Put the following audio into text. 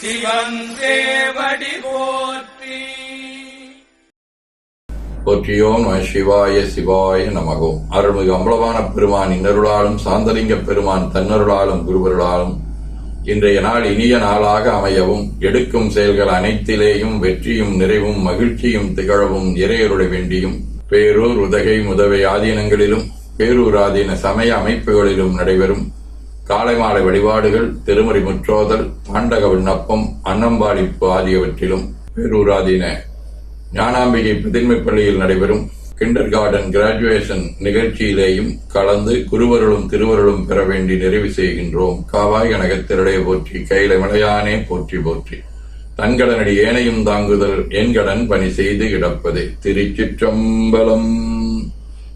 சிவன் தேவடி போற்றி போற்றியோம் சிவாய சிவாய நமகோம் அருள்மிகு அம்பலமான பெருமான் இன்னருளாலும் சாந்தலிங்க பெருமான் தன்னருளாலும் குருவருளாலும் இன்றைய நாள் இனிய நாளாக அமையவும் எடுக்கும் செயல்கள் அனைத்திலேயும் வெற்றியும் நிறைவும் மகிழ்ச்சியும் திகழவும் இறையருட வேண்டியும் பேரூர் உதகை முதவை ஆதீனங்களிலும் பேரூர் ஆதீன சமய அமைப்புகளிலும் நடைபெறும். காலை மாலை வழிபாடுகள் திருமறை முற்றோதல் தாண்டக விண்ணப்பம் அன்னம்பாடிப்பு ஆகியவற்றிலும் பேரூராதீன ஞானாம்பிகை புதின்மை பள்ளியில் நடைபெறும் கிண்டர் கார்டன் கிராஜுவேஷன் நிகழ்ச்சியிலேயும் கலந்து குருவருளும் திருவருளும் பெற வேண்டி நிறைவு செய்கின்றோம். காவாய் கனகத்திரடைய போற்றி கையில மலையானே போற்றி போற்றி. தன்கடனடி ஏனையும் தாங்குதல் என் கடன் பணி செய்து கிடப்பது. திருச்சிற்றம்பலம்.